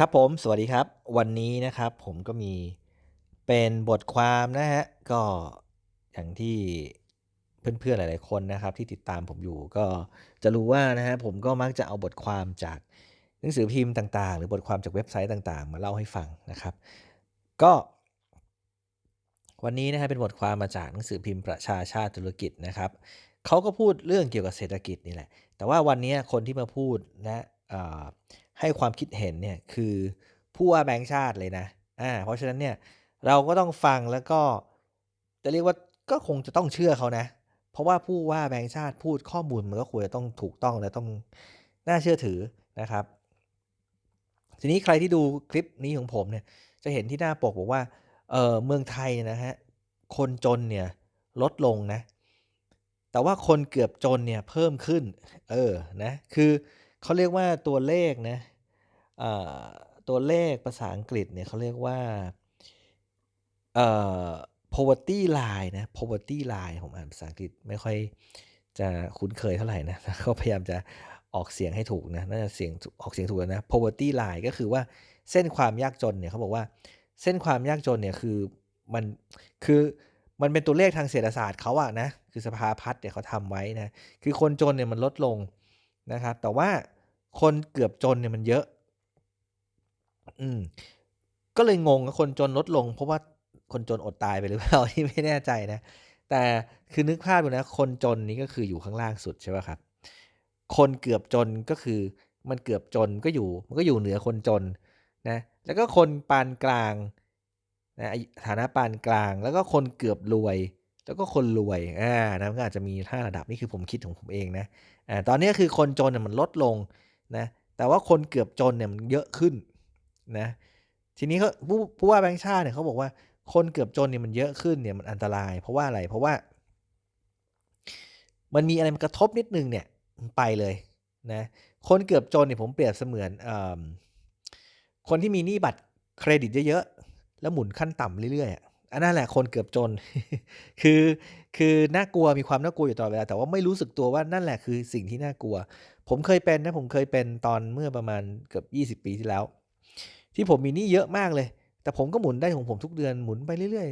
ครับผม สวัสดีครับ วันนี้นะครับผมก็มีเป็นบทความนะฮะ ก็อย่างที่เพื่อนๆหลายๆคนนะครับ ที่ติดตามผมอยู่ก็จะรู้ว่านะฮะผมก็มักจะเอาบทความจากหนังสือพิมพ์ต่างๆ หรือบทความจากเว็บไซต์ต่างๆ มาเล่าให้ฟังนะครับ ก็วันนี้นะฮะเป็นบทความมาจากหนังสือพิมพ์ประชาชาติธุรกิจนะครับเขาก็พูดเรื่องเกี่ยวกับเศรษฐกิจนี่แหละ แต่ว่าวันนี้คนที่มาพูดและ ให้ความคิดเห็นเนี่ยคือผู้ว่าแบงก์ชาติเลยนะอ่าเพราะฉะนั้นเนี่ยเราก็ต้องฟังแล้วก็จะเรียกว่าก็คงจะต้องเชื่อเขานะ เพราะว่าผู้ว่าแบงก์ชาติพูดข้อมูลมันก็ควรจะต้องถูกต้องและต้องน่าเชื่อถือนะครับ ทีนี้ใครที่ดูคลิปนี้ของผมเนี่ยจะเห็นที่หน้าปกบอกว่าเออเมืองไทยนะฮะคนจนเนี่ยลดลงนะ แต่ว่าคนเกือบจนเนี่ยเพิ่มขึ้น เออนะคือ เขาเรียกว่าตัวเลขนะตัวเลขภาษาอังกฤษเนี่ยเขาเรียกว่า poverty line นะ poverty line ผมอ่านภาษาอังกฤษไม่ค่อยจะคุ้นเคยเท่าไหร่นะก็พยายามจะออกเสียงให้ถูกนะน่าจะเสียงออกเสียงถูกแล้วนะ poverty line ก็คือว่าเส้นความยากจนเนี่ยเขาบอกว่าเส้นความยากจนเนี่ยคือมันคือมันเป็นตัวเลขทางเศรษฐศาสตร์เขาอะนะคือสภาพัฒน์เนี่ยเขาทำไว้นะคือคนจนเนี่ยมันลดลง นะครับ แต่ว่าคนเกือบจนเนี่ยมันเยอะ อืม ก็เลยงงว่าคนจนลดลง เพราะว่าคนจนอดตายไปหรือเปล่าที่ไม่แน่ใจนะ แต่คือนึกภาพดูนะ คนจนนี้ก็คืออยู่ข้างล่างสุดใช่ป่ะครับ คนเกือบจนก็คือมันเกือบจนก็อยู่ มันก็อยู่เหนือคนจนนะ แล้วก็คนปานกลางนะฐานะปานกลาง แล้วก็คนเกือบรวย แล้วก็คนรวยอ่านะมันก็อาจจะมีห้าระดับนี่คือผมคิดของผมเองนะอ่าตอนนี้คือคนจนเนี่ยมันลดลงนะแต่ว่าคนเกือบจนเนี่ยมันเยอะขึ้นนะทีนี้เขาผู้ผู้ว่าแบงค์ชาติเนี่ยเขาบอกว่าคนเกือบจนเนี่ยมันเยอะขึ้นเนี่ยมันอันตราย เพราะว่าอะไรเพราะว่า มันมีอะไรมากระทบนิดนึงเนี่ยมันไปเลยนะคนเกือบจนเนี่ยผมเปรียบเสมือนเออคนที่มีหนี้บัตรเครดิตเยอะๆแล้วหมุนขั้นต่ำเรื่อยๆ อันนั้นแหละคนเกือบจน คือคือน่ากลัวมีความน่ากลัวอยู่ตลอดเวลาแต่ว่าไม่รู้สึกตัวว่านั่นแหละคือสิ่งที่น่ากลัว ผมเคยเป็นนะผมเคยเป็นตอนเมื่อประมาณเกือบ20 ปีที่แล้ว ที่ผมมีหนี้เยอะมากเลย แต่ผมก็หมุนได้ของผมทุกเดือนหมุนไปเรื่อย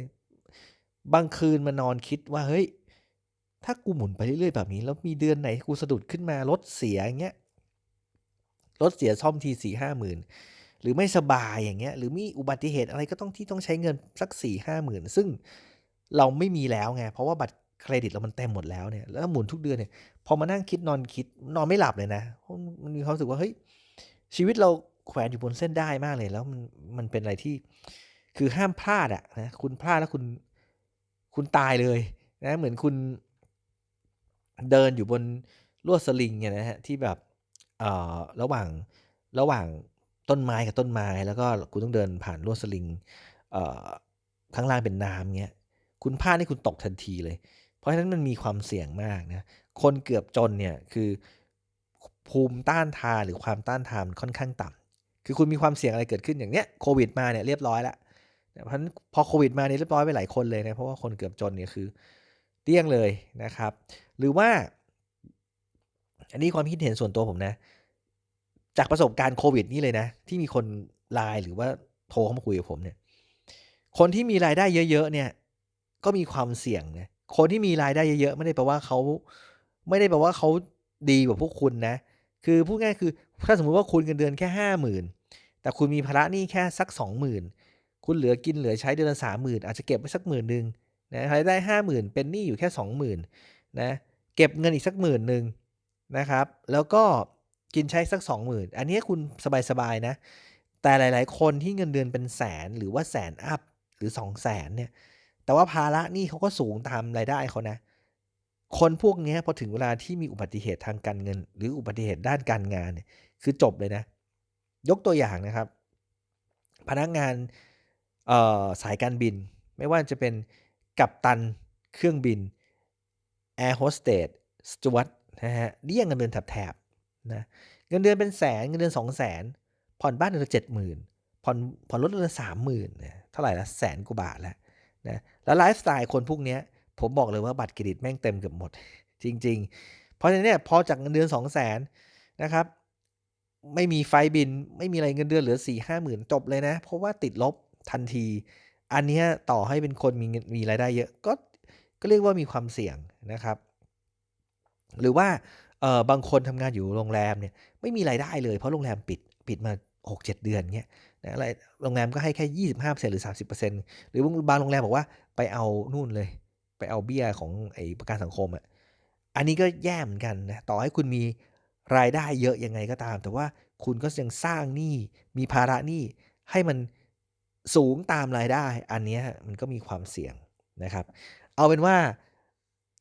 ๆ บางคืนมานอนคิดว่าเฮ้ยถ้ากูหมุนไปเรื่อยๆแบบนี้ แล้วมีเดือนไหนกูสะดุดขึ้นมารถเสียอย่างเงี้ยรถเสียซ่อมทีสี่ห้าหมื่น หรือไม่สบายอย่างเงี้ยหรือมีอุบัติเหตุอะไรก็ต้องที่ต้องใช้เงินสักสี่ห้าหมื่นซึ่งเราไม่มีแล้วไง เพราะว่าบัตรเครดิตเรามันเต็มหมดแล้วเนี่ยแล้วหมุนทุกเดือนเนี่ยพอมานั่งคิดนอนคิดนอนไม่หลับเลยนะมันมีความรู้สึกว่าเฮ้ยชีวิตเราแขวนอยู่บนเส้นได้มากเลย แล้วมันมันเป็นอะไรที่ คือห้ามพลาดอะนะคุณพลาดแล้วคุณคุณตายเลยนะเหมือนคุณเดินอยู่บนลวดสลิงเนี่ยนะฮะที่แบบเอ่อระหว่างระหว่าง ต้นไม้กับต้นไม้ แล้วก็คุณต้องเดินผ่านลวดสลิงข้างล่างเป็นน้ำเงี้ย คุณพลาดนี่คุณตกทันทีเลย เพราะฉะนั้นมันมีความเสี่ยงมากนะ คนเกือบจนเนี่ยคือภูมิต้านทานหรือความต้านทานค่อนข้างต่ำคือคุณมีความเสี่ยงอะไรเกิดขึ้นอย่างเนี้ยโควิดมาเนี่ยเรียบร้อยล้วเพราะฉะนั้นพอโควิดมาเนี่ยเรียบร้อยไปหลายคนเลยนะ เพราะว่าคนเกือบจนเนี่ยคือเตี้ยงเลยนะครับ หรือว่า อันนี้ความคิดเห็นส่วนตัวผมนะ จากประสบการณ์โควิดนี่เลยนะ ที่มีคนไลน์หรือว่าโทรเข้ามาคุยกับผมเนี่ย คนที่มีรายได้เยอะๆเนี่ย ก็มีความเสี่ยงนะคนที่มีรายได้เยอะๆไม่ได้แปลว่าเขาไม่ได้แปลว่าเขาดีกว่าพวกคุณนะ คือพูดง่ายคือ ถ้าสมมุติว่าคุณเงินเดือนแค่ห้าหมื่นแต่คุณมีภาระหนี้แค่สักสองหมื่นคุณเหลือกินเหลือใช้เดือนละสามหมื่นอาจจะเก็บไว้สักหมื่นหนึ่งนะรายได้ห้าหมื่นเป็นหนี้อยู่แค่สองหมื่นนะเก็บเงินอีกสักหมื่นหนึ่งนะครับ แล้วก็ กินใช้สักสองหมื่นอันนี้คุณสบายๆนะ แต่หลาย ๆ คนที่เงินเดือนเป็นแสนหรือว่าแสนอัพหรือสองแสนเนี่ย แต่ว่าภาระนี้เขาก็สูงตามรายได้เขานะ คนพวกนี้พอถึงเวลาที่มีอุบัติเหตุทางการเงิน หรืออุบัติเหตุด้านการงานเนี่ยคือจบเลยนะ ยกตัวอย่างนะครับ พนักงานสายการบิน ไม่ว่าจะเป็นกัปตันเครื่องบินแอร์โฮสเตสสจวตนะฮะเรียกเงินเดือนแถบ นะเงินเดือนเป็นแสนเงินเดือนสองแสนผ่อนบ้านเดือนละเจ็ดหมื่นผ่อนผ่อนรถเดือนละสามหมื่นเท่าไหร่ละแสนกว่าบาทแล้วนะแล้วไลฟ์สไตล์คนพวกนี้ผมบอกเลยว่าบัตรเครดิตแม่งเต็มเกือบหมด จริง ๆ เพราะฉะนั้นเนี่ยพอจากเงินเดือนสองแสนนะครับไม่มีไฟบินไม่มีอะไรเงินเดือนเหลือสี่ห้าหมื่นจบเลยนะ เพราะว่าติดลบทันที อันนี้ต่อให้เป็นคนมีมีรายได้เยอะก็ก็เรียกว่ามีความเสี่ยงนะครับ หรือว่า เออบางคนทำงานอยู่โรงแรมเนี่ยไม่มีรายได้เลยเพราะโรงแรมปิดปิดมา 6-7 เดือนเงี้ยนะอะไรโรงแรมก็ให้แค่ 25%หรือ 30%หรือบางโรงแรมบอกว่าไปเอานู่นเลย ไปเอาเบี้ยของไอ้ประกันสังคมอะ่ะอันนี้ก็แย่เหมือนกันนะต่อให้คุณมีรายได้เยอะยังไงก็ตาม แต่ว่าคุณก็ยังสร้างหนี้มีภาระหนี้ให้มันสูงตามรายได้ อันนี้มันก็มีความเสี่ยงนะครับ เอาเป็นว่า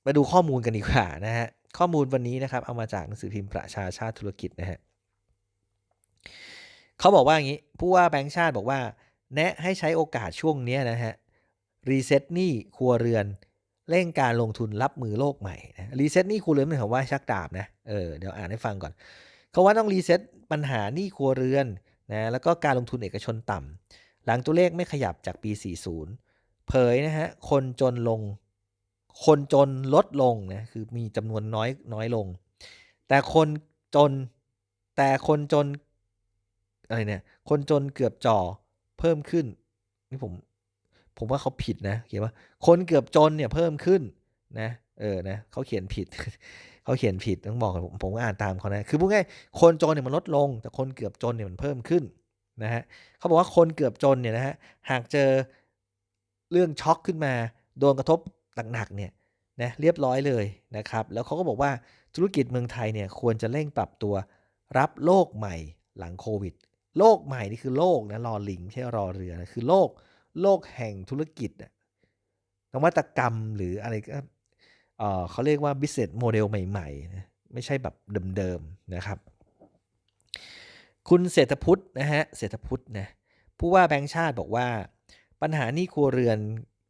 มาดูข้อมูลกันดีกว่านะฮะ ข้อมูลวันนี้นะครับ เอามาจากหนังสือพิมพ์ประชาชาติธุรกิจนะฮะเขาบอกว่าอย่างนี้ ผู้ว่าแบงค์ชาติบอกว่า แนะให้ใช้โอกาสช่วงนี้นะฮะรีเซ็ตหนี้ครัวเรือนเร่งการลงทุนรับมือโลกใหม่นะรีเซ็ตหนี้ครัวเรือนเป็นคำว่าชักดาบนะเออเดี๋ยวอ่านให้ฟังก่อนเขาว่าต้องรีเซ็ตปัญหาหนี้ครัวเรือนนะแล้วก็การลงทุนเอกชนต่ำหลังตัวเลขไม่ขยับจากปี 40 เผยนะฮะคนจนลง คนจนลดลงนะคือมีจำนวนน้อยน้อยลง แต่คนจนแต่คนจนอะไรเนี่ย คนจนเกือบจ่อเพิ่มขึ้น นี่ผม ผมว่าเขาผิดนะเขียนว่าคนเกือบจนเนี่ยเพิ่มขึ้นนะเออนะเขาเขียนผิดเขาเขียนผิดต้องบอกผมผมก็อ่านตามเขานะ คือพูดง่ายคนจนเนี่ยมันลดลง แต่คนเกือบจนเนี่ยมันเพิ่มขึ้นนะฮะเขาบอกว่าคนเกือบจนเนี่ยนะฮะหากเจอเรื่องช็อกขึ้นมา โดนกระทบ หนักๆเนี่ยนะเรียบร้อยเลยนะครับแล้วเขาก็บอกว่าธุรกิจเมืองไทยเนี่ยควรจะเร่งปรับตัวรับโลกใหม่หลังโควิด โลกใหม่นี่คือโลกนะรอลิงไม่ใช่รอเรือนะคือโลกโลกแห่งธุรกิจนวัตกรรมหรืออะไรก็เเขาเรียกว่า business model ใหม่ๆนะไม่ใช่แบบเดิมๆนะครับ คุณเศรษฐพุทธนะฮะเศรษฐพุทธนะผู้ว่าแบงค์ชาติบอกว่า ปัญหานี้ครัวเรือน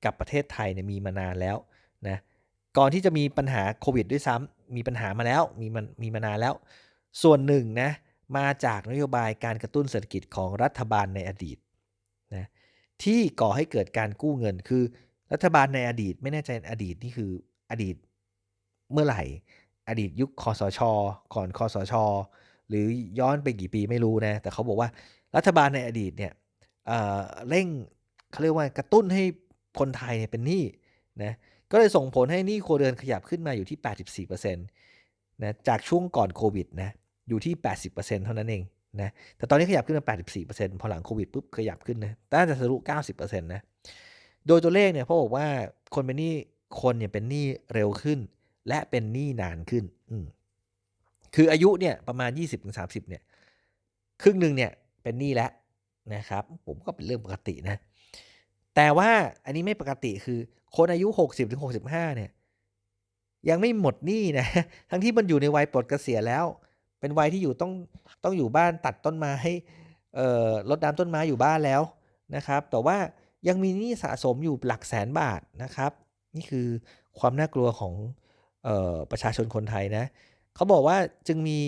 กับประเทศไทยเนี่ยมีมานานแล้วนะก่อนที่จะมีปัญหาโควิดด้วยซ้ำมีปัญหามาแล้วมีมันมีมานานแล้ว ส่วนหนึ่งนะมาจากนโยบายการกระตุ้นเศรษฐกิจของรัฐบาลในอดีตนะที่ก่อให้เกิดการกู้เงินคือรัฐบาลในอดีตไม่แน่ใจอดีตนี่คืออดีตเมื่อไหร่ อดีตยุคคอสช ก่อนคอสช หรือย้อนไปกี่ปีไม่รู้นะแต่เขาบอกว่ารัฐบาลในอดีตเนี่ยเร่งเขาเรียกว่ากระตุ้นให้ คนไทยเนี่ยเป็นหนี้นะก็เลยส่งผลให้หนี้ครัวเรือนขยับขึ้นมาอยู่ที่ 84%นะจากช่วงก่อนโควิดนะอยู่ที่ 80%เท่านั้นเองนะแต่ตอนนี้ขยับขึ้นมา 84%พอหลังโควิดปุ๊บขยับขึ้นนะน่าจะทะลุ 90%นะโดยตัวเลขเนี่ยเขาบอกว่าคนเป็นหนี้คนเนี่ยเป็นหนี้เร็วขึ้น และเป็นหนี้นานขึ้นอืคืออายุเนี่ยประมาณ 20-30เนี่ยครึ่งหนึ่งเนี่ยเป็นหนี้แล้วนะครับ ผมก็เป็นเรื่องปกตินะ แต่ว่าอันนี้ไม่ปกติคือ คนอายุ 60-65 เนี่ย ยังไม่หมดหนี้นะ ทั้งที่มันอยู่ในวัยปลดเกษียณแล้ว เป็นวัยที่อยู่ต้องต้องอยู่บ้านตัดต้นไม้เอ่อรดน้ำต้นไม้อยู่บ้านแล้วนะครับ แต่ว่ายังมีหนี้สะสมอยู่หลักแสนบาทนะครับ นี่คือความน่ากลัวของออประชาชนคนไทยนะเขาบอกว่าจึงมี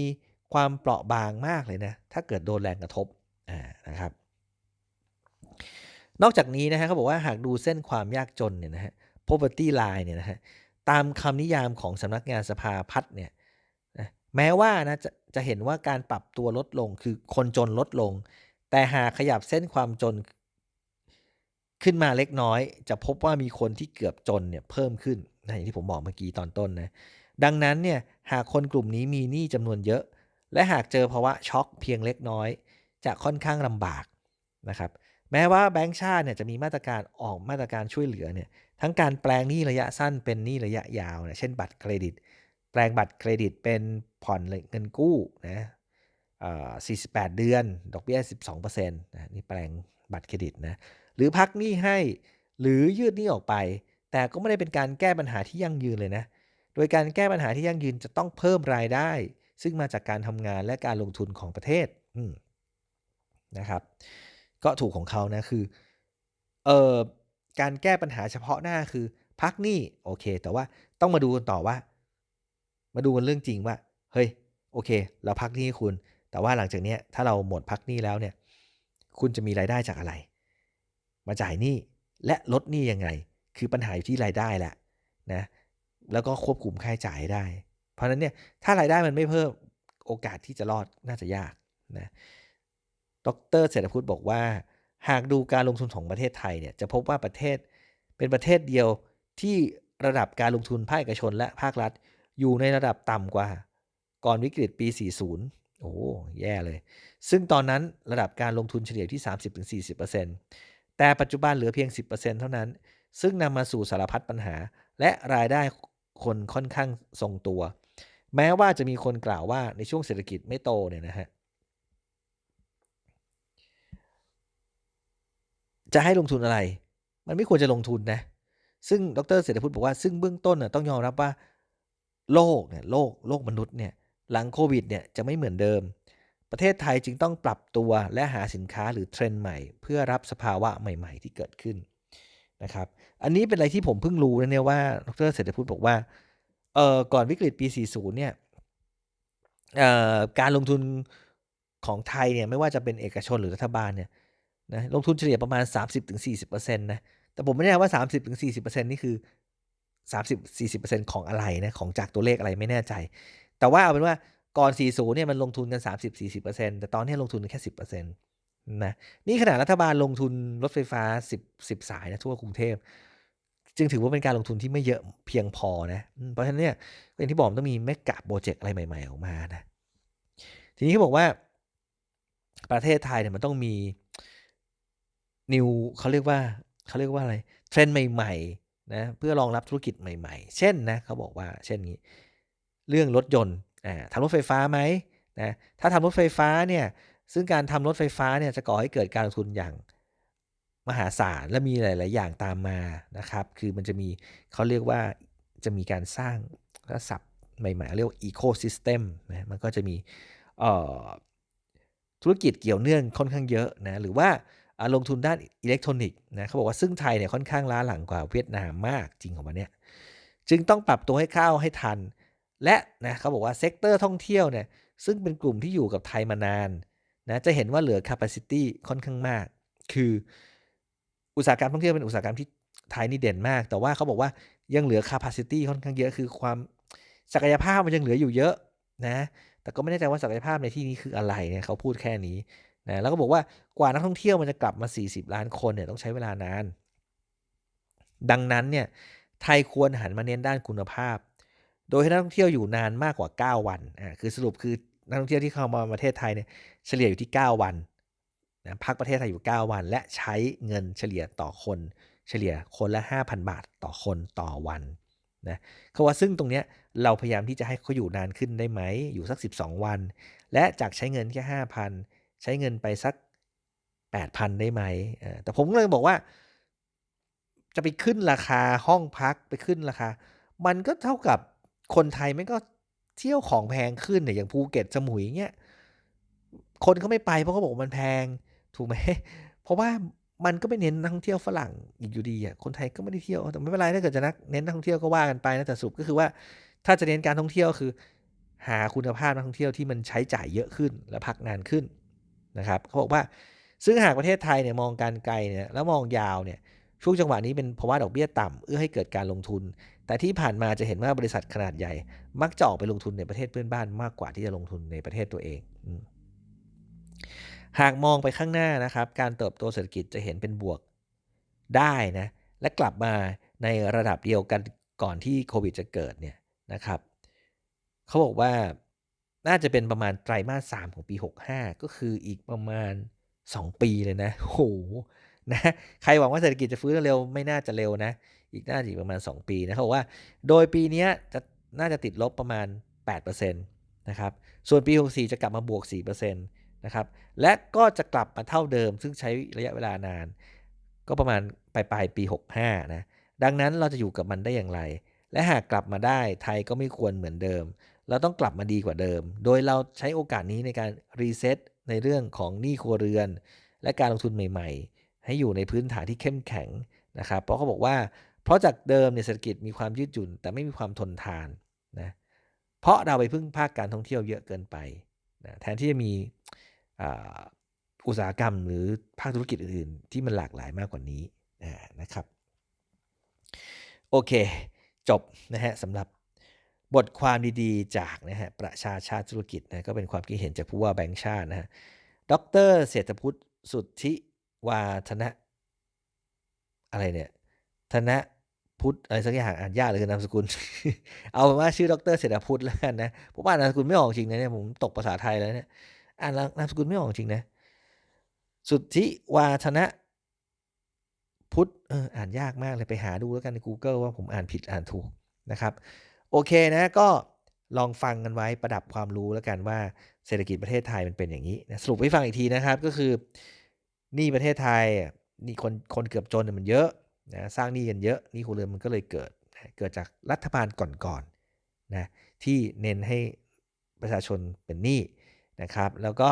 ความเปราะบางมากเลยนะ ถ้าเกิดโดนแรงกระทบนะครับ นอกจากนี้นะฮะเขาบอกว่าหากดูเส้นความยากจนเนี่ยนะฮะ poverty line เนี่ยนะฮะตามคำนิยามของสำนักงานสภาพัฒน์เนี่ยแม้ว่านะจะจะเห็นว่าการปรับตัวลดลงคือคนจนลดลง แต่หากขยับเส้นความจนขึ้นมาเล็กน้อย จะพบว่ามีคนที่เกือบจนเนี่ยเพิ่มขึ้นนะอย่างที่ผมบอกเมื่อกี้ตอนต้นนะดังนั้นเนี่ยหากคนกลุ่มนี้มีหนี้จำนวนเยอะ และหากเจอภาวะช็อกเพียงเล็กน้อย จะค่อนข้างลำบากนะครับ แม้ว่าแบงก์ชาติเนี่ยจะมีมาตรการออกมาตรการช่วยเหลือเนี่ยทั้งการแปลงหนี้ระยะสั้นเป็นหนี้ระยะยาวเนี่ยเช่นบัตรเครดิต แปลงบัตรเครดิตเป็นผ่อนเงินกู้นะ48 เดือน ดอกเบี้ย 12%นะนี่แปลงบัตรเครดิตนะหรือพักหนี้ให้หรือยืดหนี้ออกไป แต่ก็ไม่ได้เป็นการแก้ปัญหาที่ยั่งยืนเลยนะโดยการแก้ปัญหาที่ยั่งยืนจะต้องเพิ่มรายได้ ซึ่งมาจากการทำงานและการลงทุนของประเทศนะครับ ก็ถูกของเขานะคือเอ่อการแก้ปัญหาเฉพาะหน้าคือ พักหนี้โอเค แต่ว่าต้องมาดูกันต่อว่า มาดูกันเรื่องจริงว่า เฮ้ยโอเค เราพักหนี้คุณ แต่ว่าหลังจากนี้ถ้าเราหมดพักหนี้แล้วเนี่ย คุณจะมีรายได้จากอะไร มาจ่ายหนี้และลดหนี้ยังไง คือปัญหาอยู่ที่รายได้แหละนะแล้วก็ควบคุมค่าใช้จ่ายได้ เพราะนั้นเนี่ยถ้ารายได้มันไม่เพิ่มโอกาสที่จะรอดน่าจะยากนะ ดรเศรษฐพุทธบอกว่า หากดูการลงทุนของประเทศไทยเนี่ยจะพบว่าประเทศเป็นประเทศเดียวที่ระดับการลงทุนภาคเอกชนและภาครัฐ อยู่ในระดับต่ำกว่า ก่อนวิกฤตปี 40 โอ้แย่เลย ซึ่งตอนนั้นระดับการลงทุนเฉลี่ยที่ 30-40%แต่ปัจจุบันเหลือเพียง 10%เท่านั้น ซึ่งนำมาสู่สารพัดปัญหา และรายได้คนค่อนข้างทรงตัว แม้ว่าจะมีคนกล่าวว่าในช่วงเศรษฐกิจไม่โตเนี่ยนะฮะ จะให้ลงทุนอะไร มันไม่ควรจะลงทุนนะ ซึ่งดรเศรษฐพุทธบอกว่า ซึ่งเบื้องต้นน่ะต้องยอมรับว่า โลกเนี่ยโลกโลกมนุษย์เนี่ยหลังโควิดเนี่ยจะไม่เหมือนเดิม ประเทศไทยจึงต้องปรับตัวและหาสินค้าหรือเทรนด์ใหม่ เพื่อรับสภาวะใหม่ ๆ ที่เกิดขึ้นนะครับ อันนี้เป็นอะไรที่ผมเพิ่งรู้นะเนี่ยว่าดรเศรษฐพุทธบอกว่าเอ่อก่อนวิกฤตปี 40 เนี่ยการลงทุนของไทยเนี่ยไม่ว่าจะเป็นเอกชนหรือรัฐบาลเนี่ย นะลงทุนเฉลี่ยประมาณ 30-40%นะแต่ผมไม่แน่ว่า 30-40%นี่คือ 30-40%ของอะไรนะของจากตัวเลขอะไรไม่แน่ใจ แต่ว่าเอาเป็นว่าก่อน 40เนี่ยมันลงทุนกัน 30-40%แต่ตอนนี้ลงทุนแค่ 10%นะนี่ขนาดรัฐบาลลงทุนรถไฟฟ้า 10 10 สายนะทั่วกรุงเทพจึงถือว่าเป็นการลงทุนที่ไม่เยอะเพียงพอนะ เพราะฉะนั้นเนี่ยอย่างที่บอกต้องมีเมกะโปรเจกต์อะไรใหม่ ๆ ออกมานะ ทีนี้เขาบอกว่าประเทศไทยเนี่ยมันต้องมี นิวเขาเรียกว่าเขาเรียกว่าอะไรเทรนด์ใหม่ๆนะเพื่อรองรับธุรกิจใหม่ ๆ เช่นนะเขาบอกว่าเช่นนี้ เรื่องรถยนต์อ่าทำรถไฟฟ้าไหมนะถ้าทำรถไฟฟ้าเนี่ยซึ่งการทำรถไฟฟ้าเนี่ยจะก่อให้เกิดการลงทุนอย่างมหาศาลและมีหลาย ๆ อย่างตามมานะครับ คือมันจะมีเขาเรียกว่าจะมีการสร้างก็ศัพท์ใหม่ๆ เรียกว่าอีโคซิสเต็มนะมันก็จะมีธุรกิจเกี่ยวเนื่องค่อนข้างเยอะนะหรือว่า ลงทุนด้านอิเล็กทรอนิกส์นะเขาบอกว่าซึ่งไทยเนี่ยค่อนข้างล้าหลังกว่าเวียดนามมากจริงของมันเนี่ยจึงต้องปรับตัวให้เข้าให้ทัน และนะเขาบอกว่าเซกเตอร์ท่องเที่ยวเนี่ยซึ่งเป็นกลุ่มที่อยู่กับไทยมานานนะจะเห็นว่าเหลือ capacity ค่อนข้างมาก คืออุตสาหกรรมท่องเที่ยวเป็นอุตสาหกรรมที่ไทยนี่เด่นมาก แต่ว่าเขาบอกว่ายังเหลือ capacity ค่อนข้างเยอะ คือความศักยภาพมันยังเหลืออยู่เยอะนะ แต่ก็ไม่แน่ใจว่าศักยภาพในที่นี้คืออะไรเนี่ยเขาพูดแค่นี้ นะแล้วก็บอกว่ากว่านักท่องเที่ยวมันจะกลับมา 40 ล้านคนเนี่ยต้องใช้เวลานาน ดังนั้นเนี่ยไทยควรหันมาเน้นด้านคุณภาพ โดยให้นักท่องเที่ยวอยู่นานมากกว่า 9 วันอ่าคือสรุปคือนักท่องเที่ยวที่เข้ามาประเทศไทยเนี่ยเฉลี่ยอยู่ที่ 9 วันนะพักประเทศไทยอยู่ 9 วัน และใช้เงินเฉลี่ยต่อคน เฉลี่ยคนละ 5,000 บาทต่อคนต่อวันนะเขาว่าซึ่งตรงเนี้ยเราพยายามที่จะให้เขาอยู่นานขึ้นได้ไหมอยู่สัก 12 วัน และจากใช้เงินแค่ 5,000 ใช้เงินไปสัก 8,000 ได้ไหม แต่ผมเลยบอกว่า จะไปขึ้นราคาห้องพักไปขึ้นราคา มันก็เท่ากับคนไทยไม่ก็เที่ยวของแพงขึ้นเนี่ยอย่างภูเก็ตสมุยเงี้ยคนเขาไม่ไปเพราะเขาบอกมันแพงถูกไหมเพราะว่ามันก็ไม่เน้นนักท่องเที่ยวฝรั่งอีกอยู่ดีอะคนไทยก็ไม่ได้เที่ยวแต่ไม่เป็นไรถ้าเกิดจะนักเน้นนักท่องเที่ยวก็ว่ากันไปนะแต่สรุปก็คือว่า ถ้าจะเน้นการท่องเที่ยวคือ หาคุณภาพนักท่องเที่ยวที่มันใช้จ่ายเยอะขึ้นและพักนานขึ้น นะครับเขาบอกว่าซึ่งหากประเทศไทยเนี่ยมองการไกลเนี่ยแล้วมองยาวเนี่ยช่วงจังหวะนี้เป็นเพราว่าดอกเบี้ยต่ำเอื้อให้เกิดการลงทุน แต่ที่ผ่านมาจะเห็นว่าบริษัทขนาดใหญ่ มักจะออกไปลงทุนในประเทศเพื่อนบ้านมากกว่าที่จะลงทุนในประเทศตัวเองหากมองไปข้างหน้านะครับ การเติบโตเศรษฐกิจจะเห็นเป็นบวกได้นะและกลับมาในระดับเดียวกันก่อนที่โควิดจะเกิดเนี่ยนะครับเขาบอกว่า น่าจะเป็นประมาณไตรมาส3ของปี 65 ก็คืออีกประมาณ 2 ปีเลยนะโหนะใครหวังว่าเศรษฐกิจจะฟื้นเร็วไม่น่าจะเร็วนะ อีกน่าจะอีกประมาณ 2 ปีนะเขาบอกว่า โดยปีนี้จะน่าจะติดลบประมาณ8%นะครับส่วนปี 64 จะกลับมาบวก4%นะครับและก็จะกลับมาเท่าเดิม ซึ่งใช้ระยะเวลานาน ก็ประมาณปลายปลายปี 65นะดังนั้นเราจะอยู่กับมันได้อย่างไร และหากกลับมาได้ไทยก็ไม่ควรเหมือนเดิม เราต้องกลับมาดีกว่าเดิม โดยเราใช้โอกาสนี้ในการรีเซ็ตในเรื่องของหนี้ครัวเรือน และการลงทุนใหม่ ๆ ให้อยู่ในพื้นฐานที่เข้มแข็งนะครับ เพราะเขาบอกว่า เพราะจากเดิมเนี่ยเศรษฐกิจมีความยืดหยุ่น แต่ไม่มีความทนทานนะ เพราะเราไปพึ่งภาคการท่องเที่ยวเยอะเกินไปนะแทนที่จะมีอุตสาหกรรมหรือภาคธุรกิจอื่นๆ ที่มันหลากหลายมากกว่านี้นะครับ โอเค จบนะฮะสำหรับ บทความดีๆ จากนะฮะประชาชาติธุรกิจนะก็เป็นความคิดเห็นจากผู้ว่าแบงค์ชาตินะฮะดรเศรษฐพุทธสุทธิวาธนะ อะไรเนี่ยธนะพุทธอะไรสักอย่างอ่านยากเลยคือนามสกุล เอาเป็นว่าชื่อดรเศรษฐพุทธแล้วกันนะผมอ่านนามสกุลไม่ออกจริงนะเนี่ยผมตกภาษาไทยแล้วเนี่ยอ่านนามสกุลไม่ออกจริงนะ สุทธิวาธนะพุทธอออ่านยากมากเลยไปหาดูแล้วกันใน Google ว่าผมอ่านผิดอ่านถูกนะครับ โอเคนะก็ลองฟังกันไว้ประดับความรู้แล้วกันว่าเศรษฐกิจประเทศไทยมันเป็นอย่างนี้นะสรุปให้ฟังอีกทีนะครับก็คือหนี้ประเทศไทยนี่คนคนเกือบจนมันเยอะนะสร้างหนี้กันเยอะหนี้ครัวเรือนมันก็เลยเกิดนะเกิดจากรัฐบาลก่อนๆนะที่เน้นให้ประชาชนเป็นหนี้นะครับ แล้วก็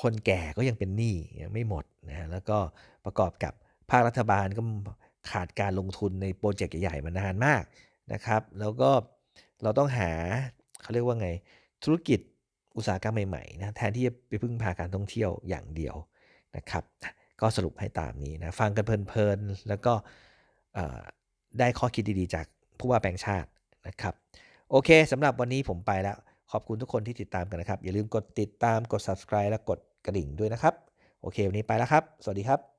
คนแก่ก็ยังเป็นหนี้ยังไม่หมดนะแล้วก็ประกอบกับภาครัฐบาลก็ขาดการลงทุนในโปรเจกต์ใหญ่ๆมานานมาก นะครับ แล้วก็เราต้องหาเขาเรียกว่าไง ธุรกิจอุตสาหกรรมใหม่ๆนะแทนที่จะไปพึ่งพาการท่องเที่ยวอย่างเดียวนะครับ ก็สรุปให้ตามนี้นะฟังกันเพลินๆแล้วก็ได้ข้อคิดดีๆ จากผู้ว่าแบงค์ชาตินะครับ โอเคสำหรับวันนี้ผมไปแล้ว ขอบคุณทุกคนที่ติดตามกันนะครับ อย่าลืมกดติดตามกด subscribe และกดกระดิ่งด้วยนะครับ โอเค วันนี้ไปแล้วครับ สวัสดีครับ